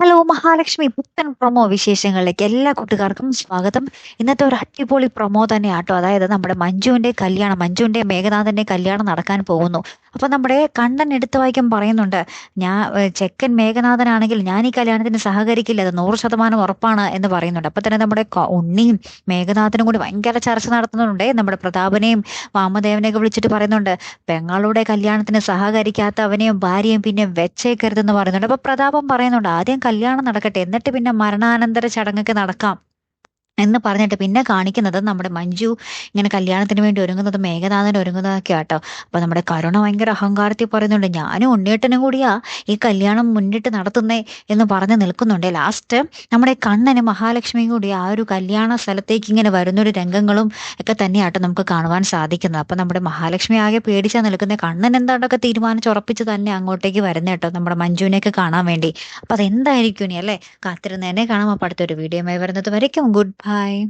Hello Mahalakshmi. പുത്തൻ promo വിശേഷങ്ങളിലേക്ക് എല്ലാ കൂട്ടുകാർക്കും സ്വാഗതം. ഇന്നത്തെ ഒരു അടിപൊളി പ്രൊമോ തന്നെയാട്ടോ. അതായത് നമ്മുടെ മഞ്ജുവിന്റെ കല്യാണം മഞ്ജുവിന്റെ മേഘനാഥന്റെ കല്യാണം നടക്കാൻ പോകുന്നു. അപ്പൊ നമ്മുടെ കണ്ണൻ എടുത്തു വായിക്കാൻ പറയുന്നുണ്ട് ഞാൻ ചെക്കൻ മേഘനാഥനാണെങ്കിൽ ഞാൻ ഈ കല്യാണത്തിന് സഹകരിക്കില്ല അത് നൂറ് ശതമാനം ഉറപ്പാണ് എന്ന് പറയുന്നുണ്ട്. അപ്പൊ തന്നെ നമ്മുടെ ഉണ്ണിയും മേഘനാഥനും കൂടി ഭയങ്കര ചർച്ച നടത്തുന്നുണ്ട്. നമ്മുടെ പ്രതാപനെയും വാമദേവനെയൊക്കെ വിളിച്ചിട്ട് പറയുന്നുണ്ട് പെങ്ങളുടെ കല്യാണത്തിന് സഹകരിക്കാത്ത അവനെയും ഭാര്യയും പിന്നെ വെച്ചേക്കരുതെന്ന് പറയുന്നുണ്ട്. അപ്പൊ പ്രതാപം പറയുന്നുണ്ട് ആദ്യം കല്യാണം നടക്കട്ടെ എന്നിട്ട് പിന്നെ മരണാനന്തര ചടങ്ങൊക്കെ നടക്കാം. എന്ന് പറഞ്ഞിട്ട് പിന്നെ കാണിക്കുന്നത് നമ്മുടെ മഞ്ജു ഇങ്ങനെ കല്യാണത്തിന് വേണ്ടി ഒരുങ്ങുന്നത് മേഘനാഥൻ ഒരുങ്ങുന്നതൊക്കെ ആട്ടോ. അപ്പൊ നമ്മുടെ കരുണ ഭയങ്കര അഹങ്കാരത്തിൽ പറയുന്നുണ്ട് ഞാനും ഉണ്ണിയേട്ടനും കൂടിയാ ഈ കല്യാണം മുന്നിട്ട് നടത്തുന്നേ എന്ന് പറഞ്ഞ് നിൽക്കുന്നുണ്ട്. ലാസ്റ്റ് നമ്മുടെ കണ്ണന് മഹാലക്ഷ്മിയും കൂടി ആ ഒരു കല്യാണ സ്ഥലത്തേക്ക് ഇങ്ങനെ വരുന്നൊരു രംഗങ്ങളും ഒക്കെ തന്നെയാട്ടോ നമുക്ക് കാണുവാൻ സാധിക്കുന്നത്. അപ്പൊ നമ്മുടെ മഹാലക്ഷ്മി ആകെ പേടിച്ചാൽ നിൽക്കുന്ന കണ്ണൻ എന്താണ്ടൊക്കെ തീരുമാനിച്ചുറപ്പിച്ച് തന്നെ അങ്ങോട്ടേക്ക് വരുന്ന കേട്ടോ നമ്മുടെ മഞ്ജുവിനെയൊക്കെ കാണാൻ വേണ്ടി. അപ്പൊ അതെന്തായിരിക്കും ഇനി അല്ലേ? കാത്തിരുന്നതിനെ കാണാം. അപ്പൊ അടുത്തൊരു വീഡിയോയുമായി വരുന്നത് വരയ്ക്കും. Good Hi.